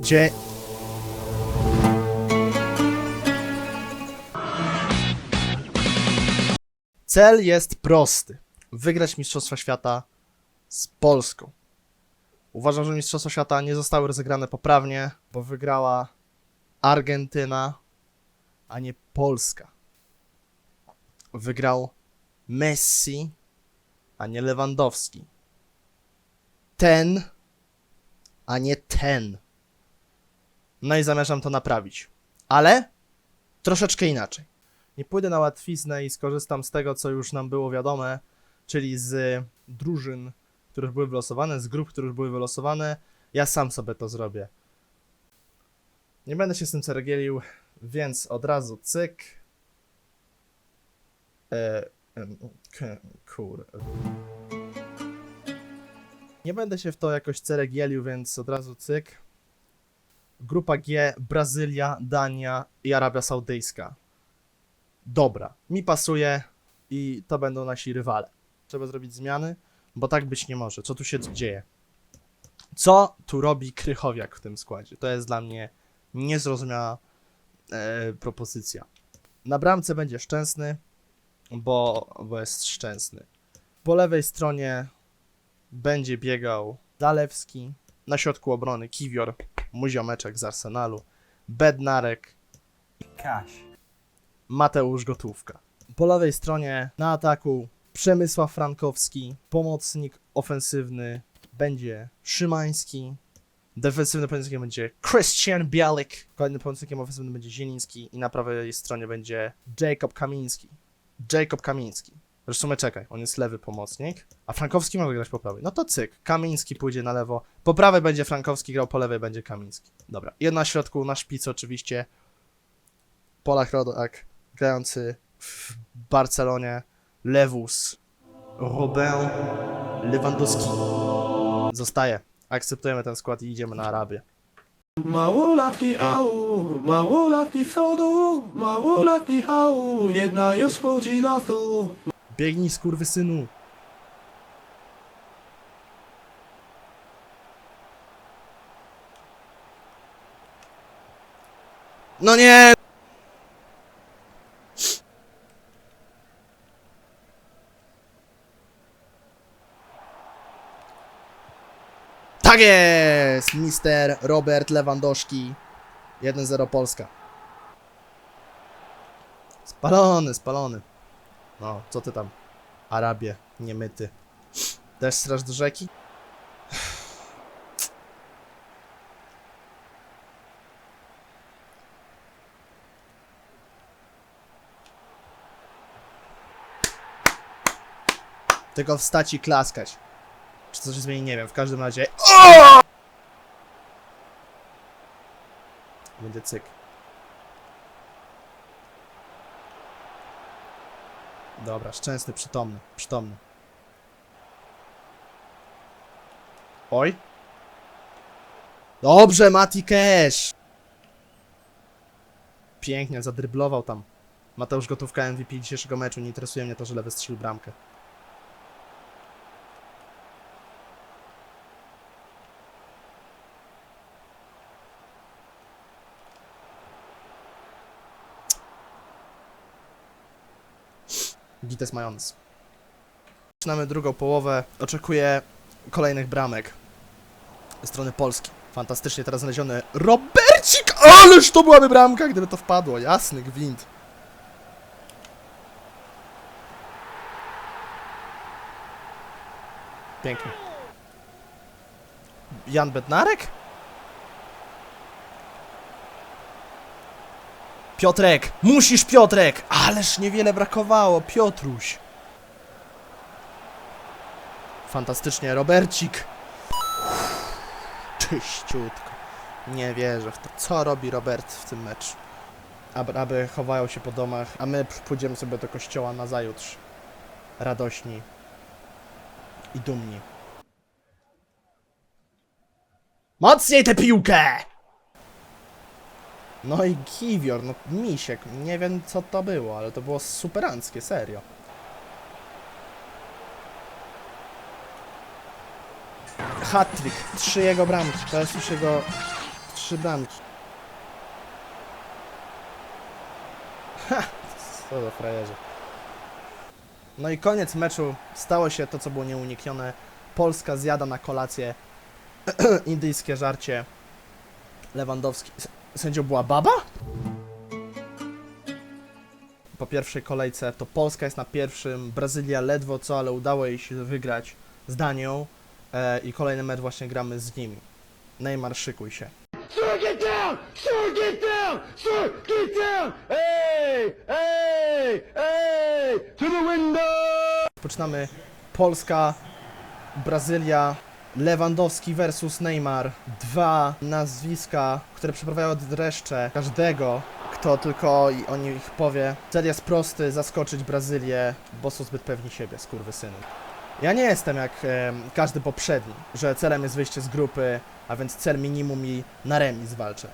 Dzie... Cel jest prosty. Wygrać Mistrzostwa Świata z Polską. Uważam, że Mistrzostwa Świata nie zostały rozegrane poprawnie, bo wygrała Argentyna, a nie Polska. Wygrał Messi, a nie Lewandowski. Ten, a nie ten. No i zamierzam to naprawić. Ale troszeczkę inaczej. Nie pójdę na łatwiznę i skorzystam z tego, co już nam było wiadome, czyli z drużyn, które już były wylosowane, z grup, które już były wylosowane. Ja sam sobie to zrobię. Nie będę się z tym ceregielił, więc od razu cyk. E, kur... Nie będę się w to jakoś ceregielił, więc od razu cyk. Grupa G, Brazylia, Dania i Arabia Saudyjska. Dobra, mi pasuje i to będą nasi rywale. Trzeba zrobić zmiany, bo tak być nie może. Co tu się dzieje? Co tu robi Krychowiak w tym składzie? To jest dla mnie niezrozumiała e, propozycja. Na bramce będzie Szczęsny, bo, bo jest Szczęsny. Po lewej stronie będzie biegał Zalewski. Na środku obrony Kiwior, mój ziomeczek z Arsenalu. Bednarek, Kaś. Mateusz Gotówka. Po lewej stronie na ataku Przemysław Frankowski, pomocnik ofensywny będzie Szymański, defensywnym pomocnikiem będzie Christian Bialik, kolejnym pomocnikiem ofensywnym będzie Zieliński i na prawej stronie będzie Jacob Kamiński. Jacob Kamiński. Zresztą czekaj, on jest lewy pomocnik, a Frankowski może grać po prawej. No to cyk, Kamiński pójdzie na lewo, po prawej będzie Frankowski grał, po lewej będzie Kamiński. Dobra, i na środku, na szpicy oczywiście Polak Rodak, grający w Barcelonie, Lewus, Robin, Lewandowski. Zostaje. Akceptujemy ten skład i idziemy na Arabię. Małolatki au, małolatki sodu, małolatki au, jedna już wchodzi na stół. Biegnij, skurwysynu! No nie! Tak jest! Mister Robert Lewandowski. 1-0 Polska. Spalony, spalony. No, co ty tam? Arabie, niemyty. Też straż do rzeki? Tylko wstać i klaskać. Czy coś się zmieni, nie wiem. W każdym razie... Będzie cyk. Dobra, szczęsny, przytomny, przytomny. Oj. Dobrze, Mati Cash. Pięknie, zadryblował tam. Mateusz Gotówka MVP dzisiejszego meczu. Nie interesuje mnie to, że lewy strzelił bramkę. Mając. Zaczynamy drugą połowę. Oczekuję kolejnych bramek ze strony Polski. Fantastycznie teraz znaleziony Robercik! Ależ to byłaby bramka, gdyby to wpadło. Jasny gwint. Pięknie. Jan Bednarek? Piotrek! Musisz, Piotrek! Ależ niewiele brakowało, Piotruś. Fantastycznie, Robercik. Czyściutko. Nie wierzę w to. Co robi Robert w tym meczu? Aby, chowają się po domach, a my pójdziemy sobie do kościoła na zajutrz. Radośni i dumni. Mocniej tę piłkę! No i Kiwior, no misiek, nie wiem co to było, ale to było superanckie, serio. Hat-trick, trzy jego bramki, to jest już jego trzy bramki. Ha! Co za frajerzy. No i koniec meczu. Stało się to, co było nieuniknione. Polska zjada na kolację indyjskie żarcie. Lewandowski. Sędzią była baba? Po pierwszej kolejce to Polska jest na pierwszym, Brazylia ledwo co, ale udało jej się wygrać z Danią e, i kolejny mecz właśnie gramy z nimi. Neymar, szykuj się. Sir, get down! Sir, get down! Sir, get down! Hey! Hey! Hey! To the window! Poczynamy Polska, Brazylia, Lewandowski versus Neymar. Dwa nazwiska, które przeprawiają dreszcze każdego, kto tylko o nich powie. Cel jest prosty, zaskoczyć Brazylię, bo są zbyt pewni siebie, skurwysyny. Ja nie jestem jak em, każdy poprzedni, że celem jest wyjście z grupy, a więc cel minimum i na remis walczę.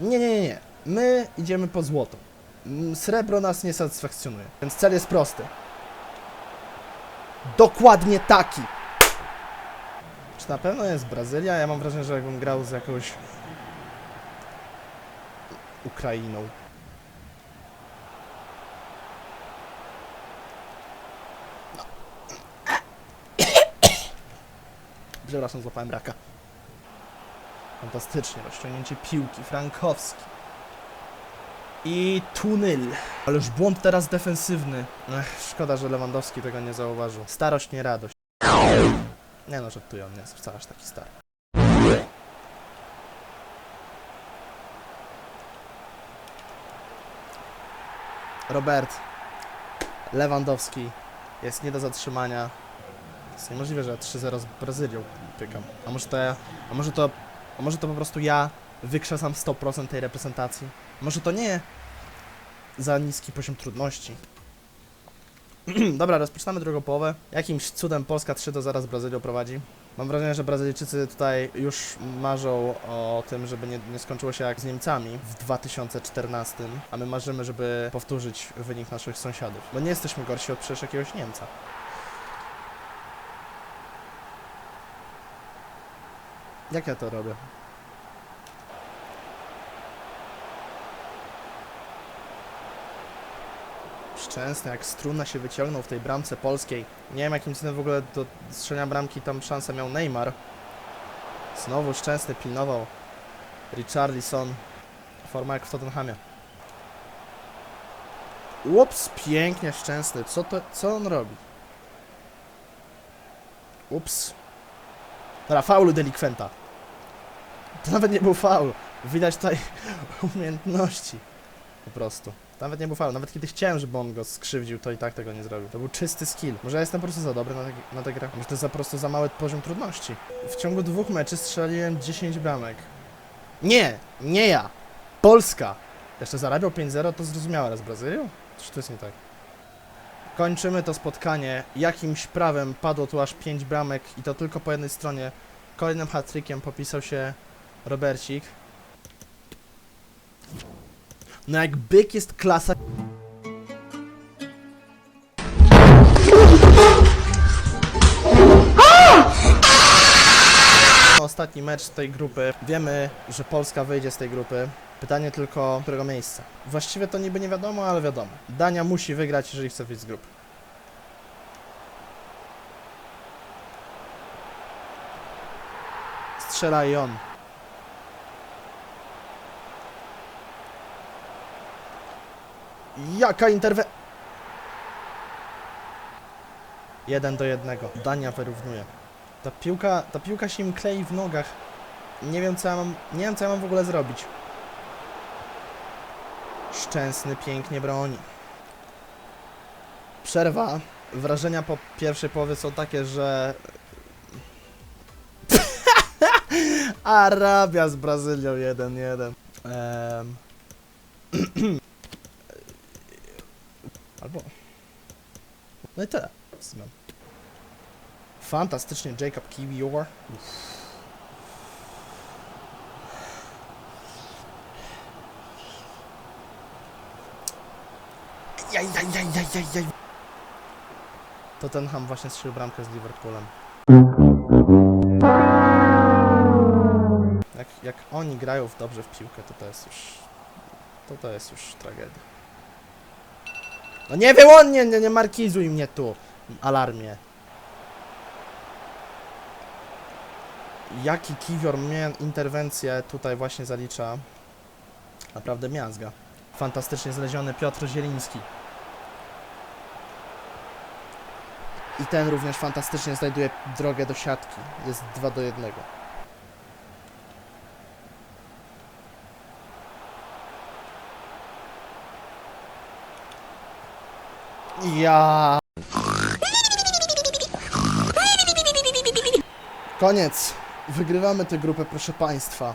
Nie, nie, nie, nie. My idziemy po złoto. Srebro nas nie satysfakcjonuje, więc cel jest prosty. Dokładnie taki. Czy na pewno jest Brazylia? Ja mam wrażenie, że jakbym grał z jakąś Ukrainą. No. Przepraszam, złapałem raka. Fantastycznie, rozciągnięcie piłki, Frankowski. I Tunyl. Ależ błąd teraz defensywny. Ech, szkoda, że Lewandowski tego nie zauważył. Starość, nie radość. Nie no, żartuję, on nie jest wcale aż taki stary. Robert Lewandowski jest nie do zatrzymania. Jest niemożliwe, że ja 3-0 z Brazylią pykam. A może to ja, a może to, a może to po prostu ja wykrzesam 100% tej reprezentacji. Może to nie za niski poziom trudności. Dobra, rozpoczynamy drugą połowę. Jakimś cudem Polska 3 do 0 z Brazylią prowadzi. Mam wrażenie, że Brazylijczycy tutaj już marzą o tym, żeby nie, nie skończyło się jak z Niemcami w 2014, a my marzymy, żeby powtórzyć wynik naszych sąsiadów. Bo nie jesteśmy gorsi od przecież jakiegoś Niemca. Jak ja to robię? Szczęsny, jak struna się wyciągnął w tej bramce polskiej. Nie wiem jakim cudem w ogóle do strzelania bramki tam szansę miał Neymar. Znowu Szczęsny pilnował. Richarlison. Forma jak w Tottenhamie. Ups, pięknie Szczęsny. Co, to, co on robi? Ups. Dobra, faulu delikwenta. To nawet nie był faul. Widać tutaj umiejętności. Po prostu. Nawet nie był. Nawet kiedy chciałem, żeby on go skrzywdził, to i tak tego nie zrobił. To był czysty skill. Może ja jestem po prostu za dobry na, te, na tę grę. Może to jest za po prostu za mały poziom trudności. W ciągu dwóch meczy strzeliłem 10 bramek. Nie! Nie ja! Polska! Jeszcze zarabiał 5-0, to zrozumiałe, ale z Brazylią? Czy to jest nie tak? Kończymy to spotkanie. Jakimś prawem padło tu aż 5 bramek i to tylko po jednej stronie. Kolejnym hat-trickiem popisał się Robercik. No jak byk jest klasa... Ostatni mecz tej grupy. Wiemy, że Polska wyjdzie z tej grupy. Pytanie tylko, którego miejsca. Właściwie to niby nie wiadomo, ale wiadomo. Dania musi wygrać, jeżeli chce wyjść z grupy. Strzela i on. Jaka interwe... Jeden do jednego. Dania wyrównuje. Ta piłka, ta piłka się im klei w nogach. Nie wiem co ja mam, nie wiem co ja mam w ogóle zrobić. Szczęsny pięknie broni. Przerwa. Wrażenia po pierwszej połowie są takie, że... Arabia z Brazylią 1-1. Em. Albo... No i tyle. sumie. Fantastycznie Jacob Kiwior. Jaj, jaj, jaj, jaj, jaj, jaj. Właśnie strzelił bramkę z Liverpoolem. Jak jak oni grają w dobrze w piłkę, to to jest już... To to jest już tragedia. No nie wyłącz, nie, nie, markizuj mnie tu, alarmie. Jaki kiwior mnie interwencję tutaj właśnie zalicza. Naprawdę miazga. Fantastycznie znaleziony Piotr Zieliński. I ten również fantastycznie znajduje drogę do siatki. Jest 2 do 1. Ja. Koniec. Wygrywamy tę grupę, proszę państwa.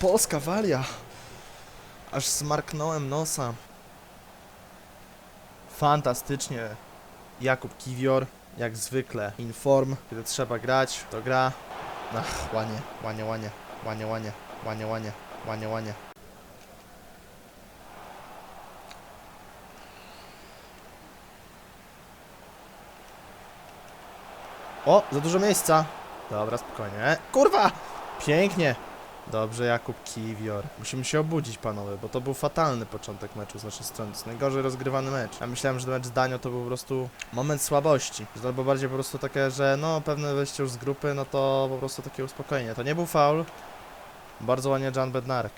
Polska walia. Aż smarknąłem nosa. Fantastycznie. Jakub Kiwior, jak zwykle. Inform, kiedy trzeba grać, to gra. Ach, łanie, łanie, łanie, łanie, łanie, łanie, łanie, łanie, łanie. O, za dużo miejsca. Dobra, spokojnie. Kurwa! Pięknie. Dobrze, Jakub Kiwior. Musimy się obudzić, panowie, bo to był fatalny początek meczu z naszej strony. To najgorzej rozgrywany mecz. Ja myślałem, że mecz z Danią to był po prostu moment słabości. Było bardziej po prostu takie, że no, pewne wejście już z grupy, no to po prostu takie uspokojenie. To nie był faul. Bardzo ładnie Jan Bednarek.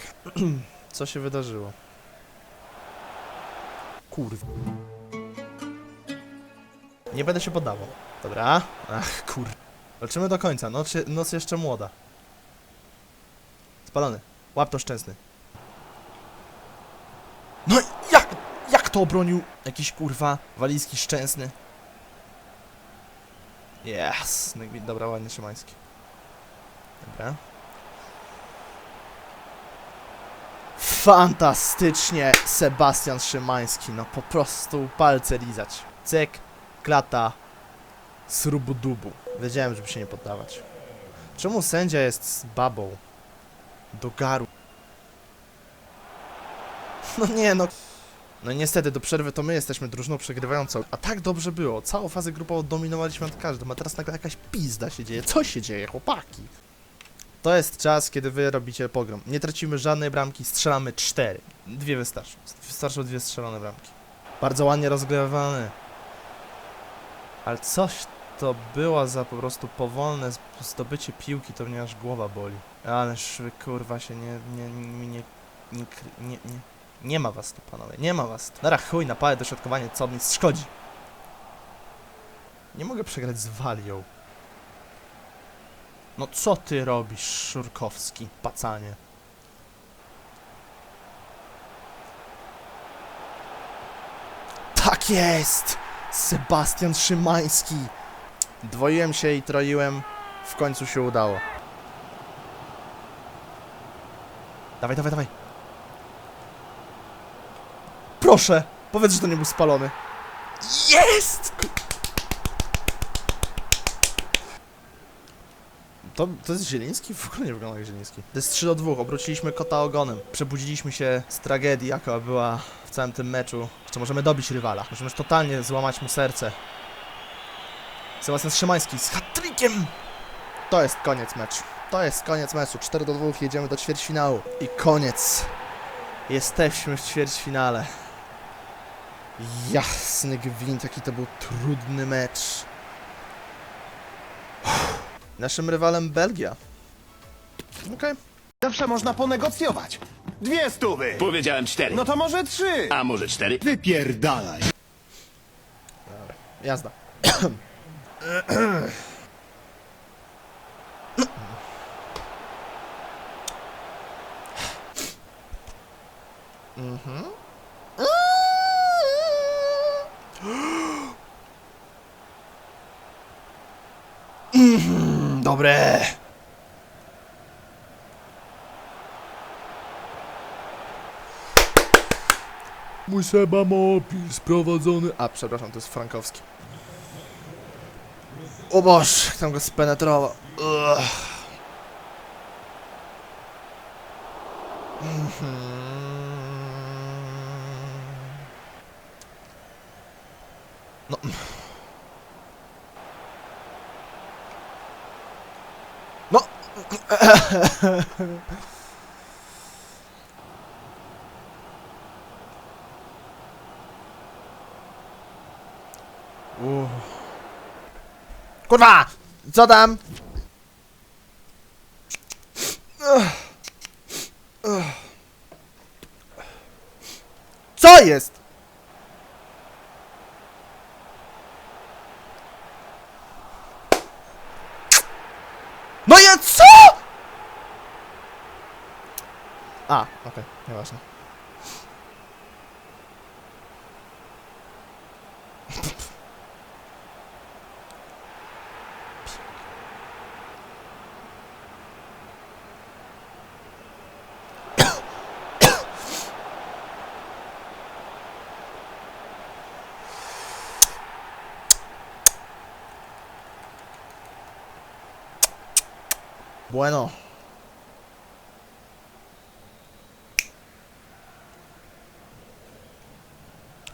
Co się wydarzyło? Kurwa. Nie będę się poddawał. Dobra. Ach, kur... Walczymy do końca. Noc, noc jeszcze młoda. Spalony. Łap to szczęsny. No jak, jak to obronił? Jakiś kurwa walijski szczęsny. Yes. No Dobra, ładnie Szymański. Dobra. Fantastycznie Sebastian Szymański. No po prostu palce lizać. Cyk, klata, srubu-dubu. Wiedziałem, żeby się nie poddawać. Czemu sędzia jest z babą? Do garu. No nie no. No niestety do przerwy to my jesteśmy drużyną przegrywającą. A tak dobrze było. Całą fazę grupową dominowaliśmy nad każdym. A teraz nagle jakaś pizda się dzieje. Co się dzieje, chłopaki? To jest czas, kiedy wy robicie pogrom. Nie tracimy żadnej bramki, strzelamy cztery. Dwie wystarczą. Wystarczą dwie strzelone bramki. Bardzo ładnie rozgrywany. Ale coś to była za po prostu powolne zdobycie piłki, to mnie aż głowa boli. Ale szwy, kurwa się nie, nie, nie, nie, nie, nie, nie, nie ma was tu, panowie, nie ma was tu. Nara chuj, napale, dośrodkowanie, co mi szkodzi. Nie mogę przegrać z Walią. No co ty robisz, Szurkowski, pacanie? Tak jest! Sebastian Szymański! Dwoiłem się i troiłem, w końcu się udało. Dawaj, dawaj, dawaj. Proszę, powiedz, że to nie był spalony. Jest! To, to jest Zieliński? W ogóle nie wygląda jak Zieliński. To jest 3 do 2, obróciliśmy kota ogonem. Przebudziliśmy się z tragedii, jaka była w całym tym meczu. Jeszcze możemy dobić rywala. Możemy totalnie złamać mu serce. Sebastian Szymański z hat-trickiem! To jest koniec meczu. To jest koniec meczu. 4 do 2, jedziemy do ćwierćfinału. I koniec. Jesteśmy w ćwierćfinale. Jasny gwint, jaki to był trudny mecz. Naszym rywalem Belgia. Okej. Zawsze można ponegocjować. Dwie stówy. Powiedziałem cztery. No to może trzy. A może cztery? Wypierdalaj. Jazda. Mhm. Mhm, Dobre. Mój Seba Mobil sprowadzony. A, przepraszam, to jest Frankowski. O Boż, tam go spenetrował. Ugh. No. No. Uff. Kurwa! Co tam? Co jest? No ja co? A, okej, nieważne. Bueno.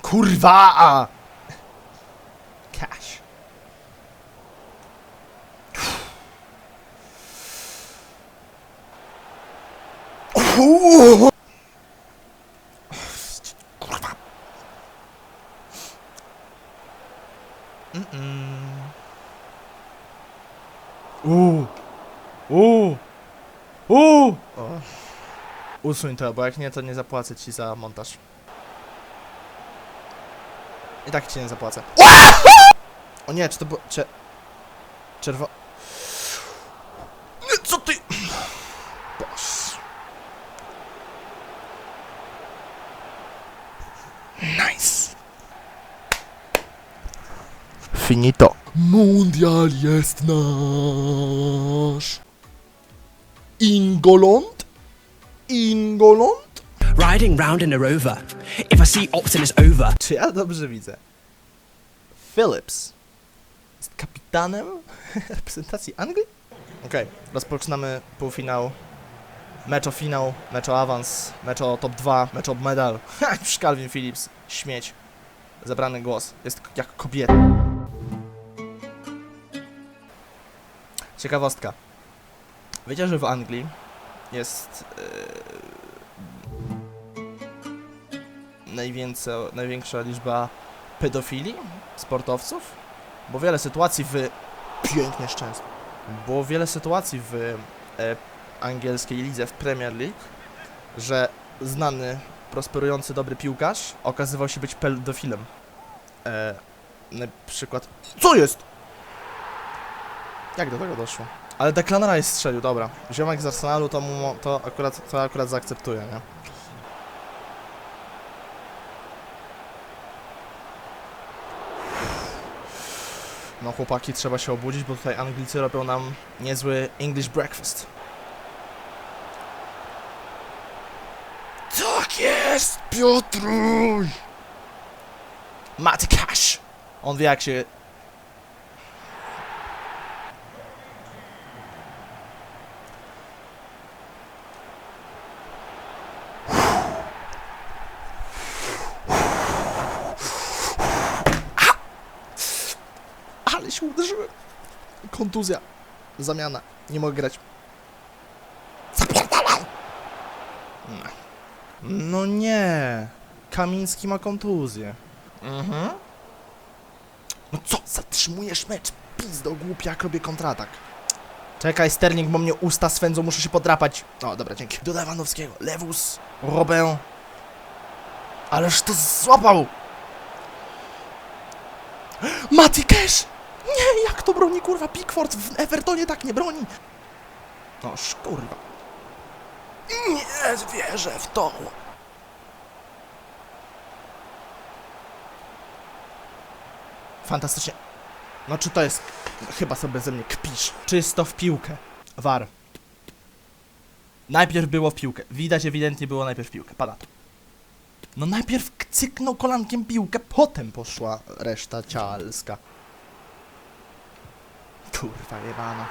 Kurwa! Cash. Uuu. Kurwa. Mm-mm. Uuu. Uuu! Uuu! Usuń to, bo jak nie, to nie zapłacę ci za montaż. I tak ci nie zapłacę. O nie, czy to było... Cze... Czerwo... Nie, co ty... Boż. Nice. Finito. Mundial jest nasz. Ingolond? Ingolond? Riding round in a rover. If I see Optimus over, Czy ja dobrze widzę? Phillips jest kapitanem reprezentacji Anglii? Okej, rozpoczynamy półfinał. Mecz o finał, mecz o awans, mecz o top 2, mecz o medal. Ha, już Calvin Phillips, śmieć. Zebrany głos, jest jak kobieta. Ciekawostka. Wiecie, że w Anglii jest najwięcej, największa liczba pedofili sportowców? Bo wiele sytuacji w... Pięknie szczęście. Było wiele sytuacji w e, angielskiej lidze, w Premier League, że znany, prosperujący, dobry piłkarz okazywał się być pedofilem. E, na przykład... Co jest? Jak do tego doszło? Ale Declan Rice strzelił, dobra. Ziomek z Arsenalu to, mu, to, akurat, to akurat zaakceptuję, nie? No chłopaki, trzeba się obudzić, bo tutaj Anglicy robią nam niezły English breakfast. Tak jest, Piotruś! Maty Cash! On wie jak się... Ale się uderzyłem. Kontuzja. Zamiana. Nie mogę grać. Zapierdalaj! No. Nie. Kamiński ma kontuzję. Mhm. No co? Zatrzymujesz mecz? Pizdo głupia, jak robię kontratak. Czekaj, Sterling, bo mnie usta swędzą, muszę się podrapać. O, dobra, dzięki. Do Lewandowskiego. Lewus, Robę. Ależ to złapał! Mati Cash! Nie, jak to broni, kurwa, Pickford w Evertonie tak nie broni! Noż, kurwa. Nie wierzę w to. Fantastycznie. No czy to jest... Chyba sobie ze mnie kpisz. Czysto w piłkę. War. Najpierw było w piłkę. Widać ewidentnie było najpierw w piłkę. Pada to. No najpierw cyknął kolankiem piłkę, potem poszła reszta cialska. Kurwa jebana.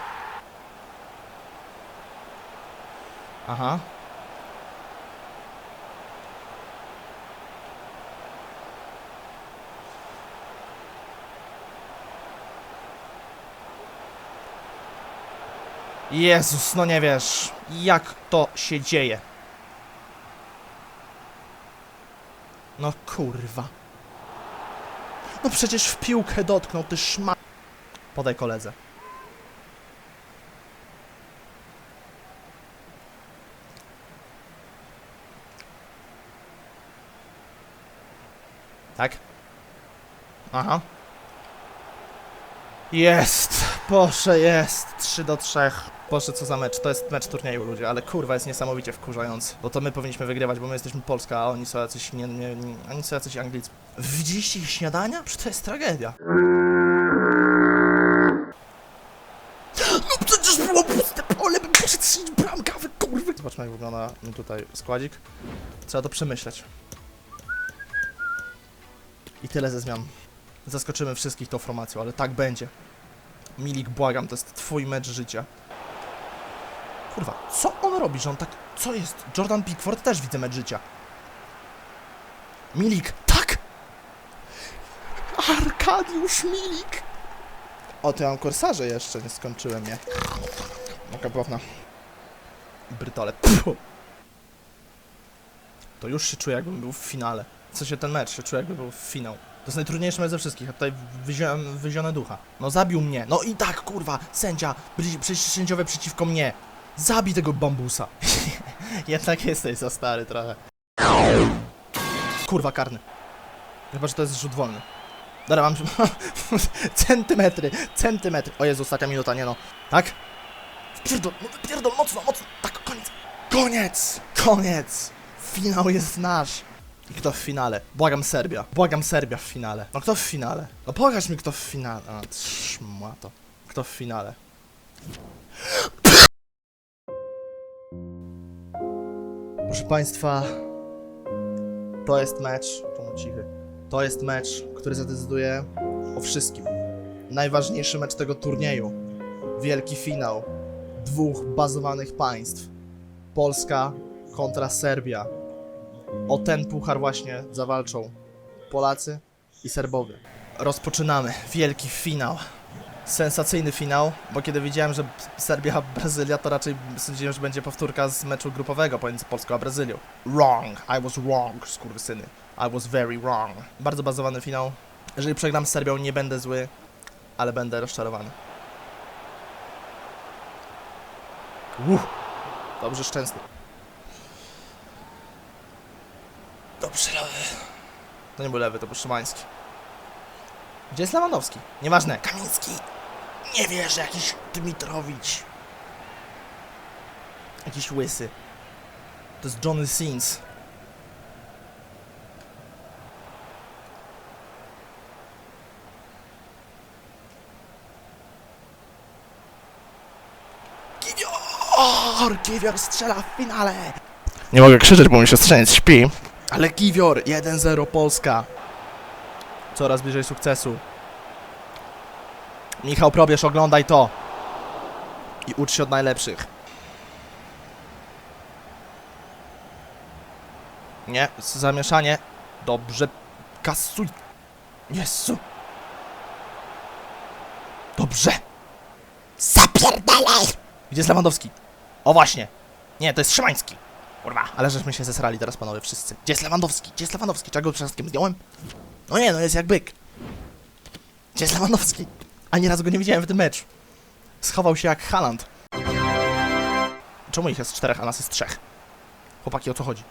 Aha. Jezus, no nie wiesz, jak to się dzieje. No kurwa. No przecież w piłkę dotknął, ty szma... Podaj koledze. Tak? Aha. Jest! Boże, jest! 3 do 3. Boże, co za mecz. To jest mecz turnieju, ludzie, ale kurwa jest niesamowicie wkurzający. Bo to my powinniśmy wygrywać, bo my jesteśmy Polska, a oni są jacyś nie, nie, nie oni są jacyś Anglicy. Widzieliście ich śniadania? Przecież to jest tragedia. No przecież było puste pole, bym poszedł strzelić bramkę, wy kurwy. Zobaczmy jak wygląda tutaj składzik. Trzeba to przemyśleć. I tyle ze zmian. Zaskoczymy wszystkich tą formacją, ale tak będzie. Milik, błagam, to jest twój mecz życia. Kurwa, co on robi, że on tak... Co jest? Jordan Pickford też widzę mecz życia. Milik, tak! Arkadiusz Milik! O, ja mam korsarze jeszcze, nie skończyłem je. Jaka bławna. Brytole. Pfu. To już się czuję, jakbym był w finale. W sensie ten mecz się czuję, jakby był w finał. To jest najtrudniejszy mecz ze wszystkich, a tutaj wyziąłem wyzione ducha. No zabił mnie. No i tak, kurwa, sędzia, przecież sędziowie przeciwko mnie. Zabij tego bambusa. Jednak jesteś za stary trochę. Kurwa, karny. Chyba, że to jest rzut wolny. Dobra, mam centymetry, centymetry. O Jezu, ostatnia minuta, nie no. Tak? Pierdol, no pierdol, mocno, mocno. Tak, koniec. Koniec, koniec. Finał jest nasz. I kto w finale? Błagam Serbia. Błagam Serbia w finale. No kto w finale? No pokaż mi kto w finale. A. Kto w finale? Proszę Państwa, to jest mecz, czemu cichy, to jest mecz, który zadecyduje o wszystkim. Najważniejszy mecz tego turnieju. Wielki finał dwóch bazowanych państw. Polska kontra Serbia. O ten puchar właśnie zawalczą Polacy i Serbowie. Rozpoczynamy wielki finał. Sensacyjny finał, bo kiedy widziałem, że Serbia-Brazylia, to raczej sądziłem, że będzie powtórka z meczu grupowego pomiędzy Polską a Brazylią. Wrong, I was wrong, skurwysyny. I was very wrong. Bardzo bazowany finał. Jeżeli przegram z Serbią, nie będę zły, ale będę rozczarowany. Uff, dobrze szczęsny. Dobrze, lewy. To nie był lewy, to był Szymański. Gdzie jest Lewandowski? Nieważne. Kamiński. Nie wierzę, jakiś Dmitrowicz. Jakiś łysy. To jest Johnny Sins. Giwior! Giwior strzela w finale! Nie mogę krzyczeć, bo mi siostrzeniec śpi. Ale Giwior, 1-0 Polska. Coraz bliżej sukcesu. Michał Probierz, oglądaj to. I ucz się od najlepszych. Nie, zamieszanie. Dobrze. Kasuj. Jezu. Dobrze. Zapierdalaj. Gdzie jest Lewandowski? O właśnie. Nie, to jest Szymański. Kurwa, ale żeśmy się zesrali teraz panowie wszyscy. Gdzie jest Lewandowski? Gdzie jest Lewandowski? Czego przed zdjąłem? No nie, no jest jak byk. Gdzie jest Lewandowski? Ani razu go nie widziałem w tym meczu. Schował się jak Haaland. Czemu ich jest czterech, a nas jest trzech? Chłopaki, o co chodzi?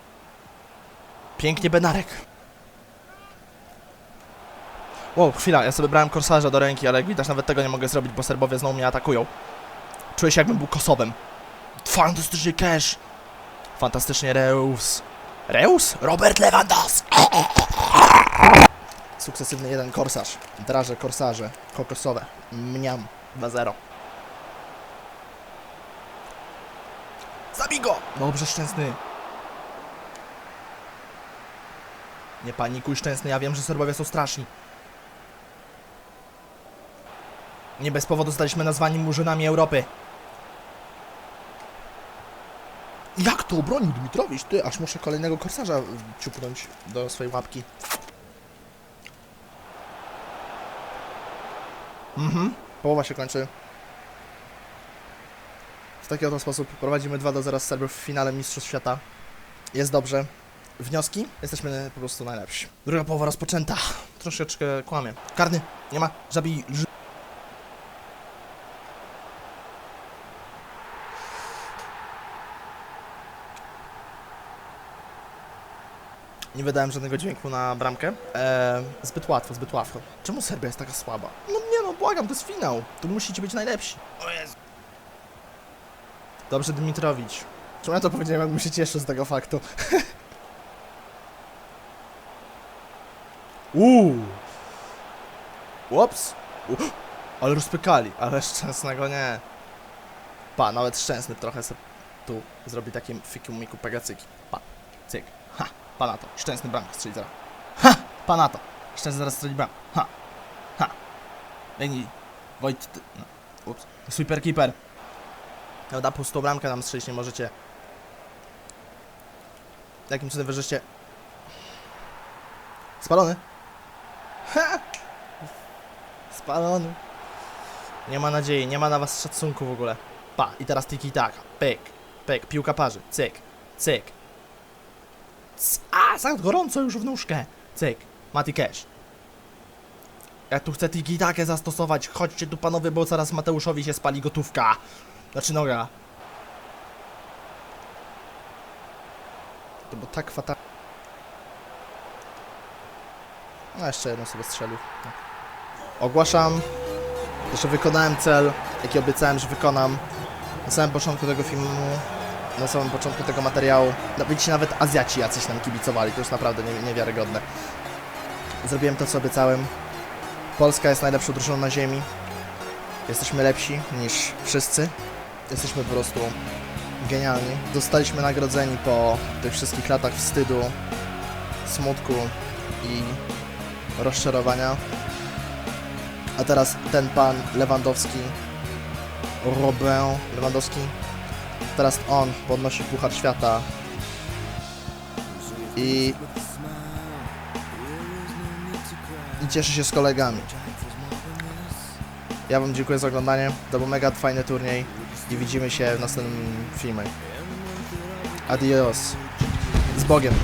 Pięknie Benarek. Wow, chwila, ja sobie brałem korsarza do ręki, ale jak widać nawet tego nie mogę zrobić, bo Serbowie znowu mnie atakują. Czuję się jakbym był Kosowem. Fantastycznie Cash. Fantastycznie Reus. Reus? Robert Lewandowski. Sukcesywny jeden korsarz. Draże korsarze. Kokosowe. Mniam. 2-0. Zabij go! Dobrze, Szczęsny. Nie panikuj, Szczęsny. Ja wiem, że Serbowie są straszni. Nie bez powodu zostaliśmy nazwani murzynami Europy. Jak to obronił Dmitrowicz? Ty, aż muszę kolejnego korsarza ciupnąć do swojej łapki. Mhm. Połowa się kończy. W taki oto sposób prowadzimy 2 do 0 z w finale Mistrzostw Świata. Jest dobrze. Wnioski? Jesteśmy po prostu najlepsi. Druga połowa rozpoczęta. Troszeczkę kłamie. Karny, nie ma. Żabi. Nie wydałem żadnego dźwięku na bramkę. Eee, zbyt łatwo, zbyt łatwo. Czemu Serbia jest taka słaba? No nie no, błagam, to jest finał. Tu musicie być najlepsi. O Jezu. Dobrze, Dimitrowicz. Czemu ja to powiedziałem, jakbym się cieszył z tego faktu? Uuu. Ups. U. Ale rozpykali, ale szczęsnego nie. Pa, nawet szczęsny trochę se tu zrobi takie fiku miku pagacyki. Pa, cyk. Ha, pa na to. Szczęsny bramkę strzeli zaraz. Ha, pa na to. Szczęsny zaraz strzeli bram. Ha, ha. Biegnij. Wojt... No. Ups. Super keeper. Prawda, pustą bramkę nam strzelić nie możecie. Jakim cudem wyżeście... Spalony. Ha! Spalony. Nie ma nadziei, nie ma na was szacunku w ogóle. Pa, i teraz tiki taka. Pyk, pyk, piłka parzy. Cyk, cyk. C A, za gorąco już w nóżkę. Cyk, Mati Cash. Ja tu chcę tiki takę zastosować. Chodźcie tu panowie, bo zaraz Mateuszowi się spali gotówka. Znaczy noga. To było tak fatalne. No jeszcze jedno sobie strzelił. Tak. Ogłaszam, że wykonałem cel, jaki obiecałem, że wykonam. Na samym początku tego filmu, na samym początku tego materiału. No, widzicie, nawet Azjaci jacyś nam kibicowali, to już naprawdę nie, niewiarygodne. Zrobiłem to, co obiecałem. Polska jest najlepszą drużyną na ziemi. Jesteśmy lepsi niż wszyscy. Jesteśmy po prostu genialni. Zostaliśmy nagrodzeni po tych wszystkich latach wstydu, smutku i rozczarowania. A teraz ten pan Lewandowski, Robin Lewandowski, teraz on podnosi Puchar Świata i, i cieszy się z kolegami. Ja wam dziękuję za oglądanie, to był mega fajny turniej i widzimy się w następnym filmie. Adios. Z Bogiem.